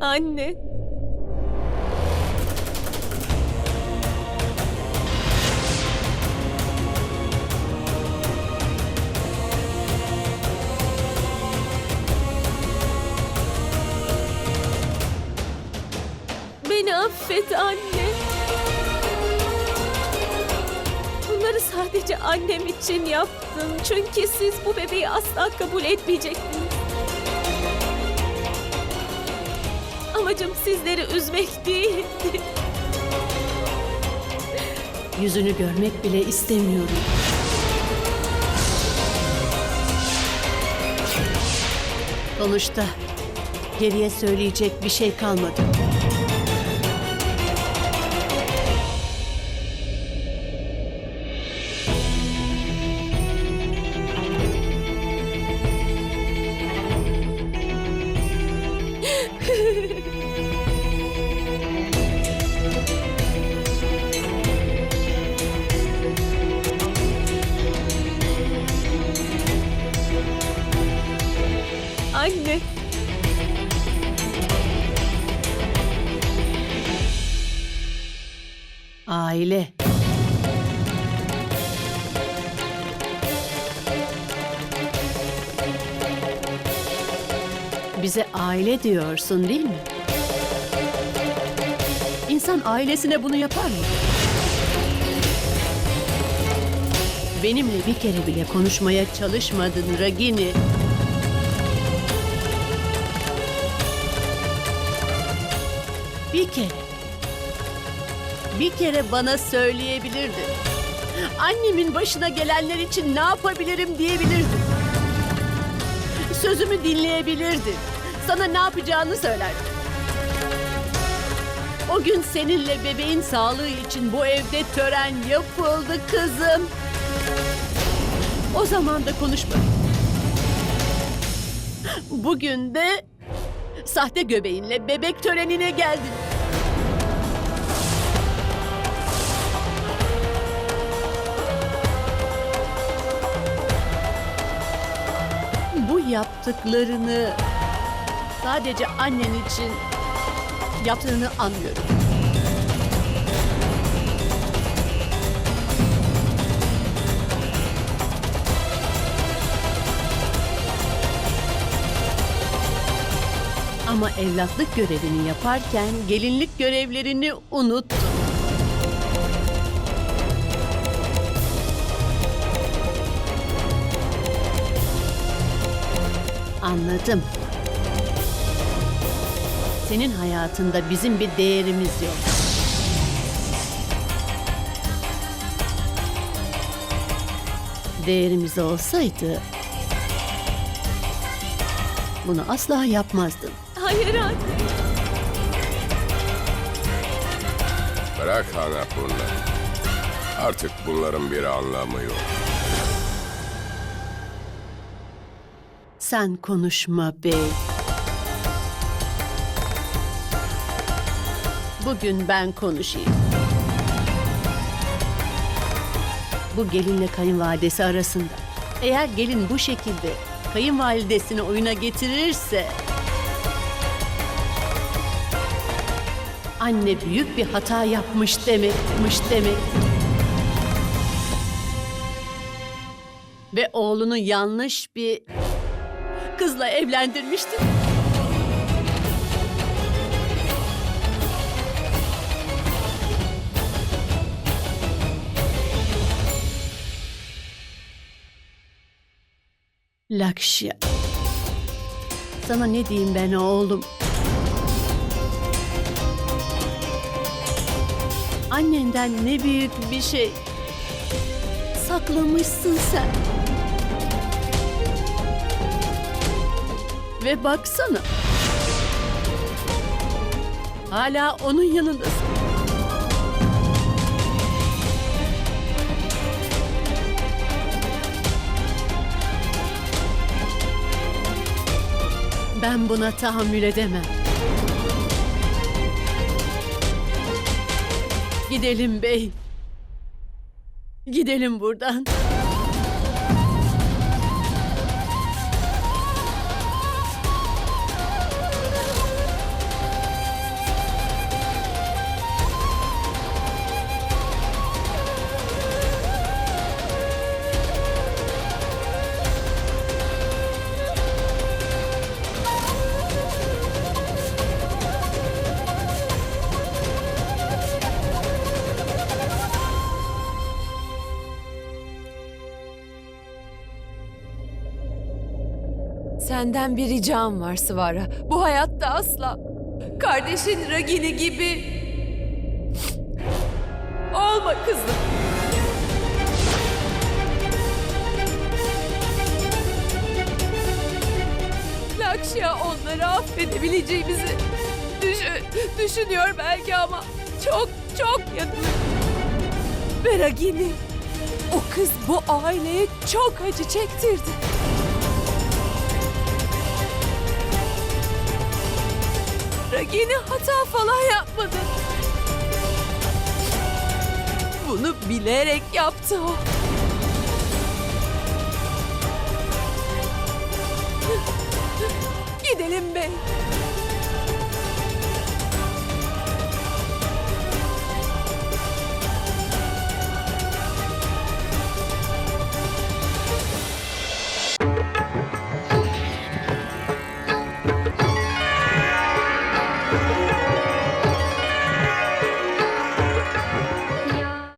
Anne. Beni affet anne. Bunları sadece annem için yaptım. Çünkü siz bu bebeği asla kabul etmeyecektiniz. Amacım sizleri üzmek değildi. Yüzünü görmek bile istemiyorum. Sonuçta geriye söyleyecek bir şey kalmadı. Aile. Bize aile diyorsun değil mi? İnsan ailesine bunu yapar mı? Benimle bir kere bile konuşmaya çalışmadın Ragini. Bir kere. Bir kere bana söyleyebilirdin. Annemin başına gelenler için ne yapabilirim diyebilirdin. Sözümü dinleyebilirdin. Sana ne yapacağını söylerdim. O gün seninle bebeğin sağlığı için bu evde tören yapıldı kızım. O zaman da konuşmadım. Bugün de sahte göbeğinle bebek törenine geldin. Yaptıklarını sadece annen için yaptığını anlıyorum. Ama evlatlık görevini yaparken gelinlik görevlerini unuttun. Anladım. Senin hayatında bizim bir değerimiz yok. Değerimiz olsaydı bunu asla yapmazdın. Hayır anne. Bırak bunları. Artık bunların bir anlamı yok. Sen konuşma bey. Bugün ben konuşayım. Bu gelinle kayınvalidesi arasında. Eğer gelin bu şekilde kayınvalidesini oyuna getirirse... Anne büyük bir hata yapmış demekmiş demek. Ve oğlunu yanlış bir kızla evlendirmişti. Lakşya. Sana ne diyeyim ben oğlum? Annenden ne büyük bir şey saklamışsın sen. Ve baksana. Hala onun yanındasın. Ben buna tahammül edemem. Gidelim bey. Gidelim buradan. Senden bir ricam var Svara. Bu hayatta asla kardeşin Ragini gibi olma kızım. Lakşya onları affedebileceğimizi düşün, düşünüyor belki ama çok çok yakın. Ve Ragini, o kız bu aileye çok acı çektirdi. Ragini hata falan yapmadı. Bunu bilerek yaptı o. Gidelim bey.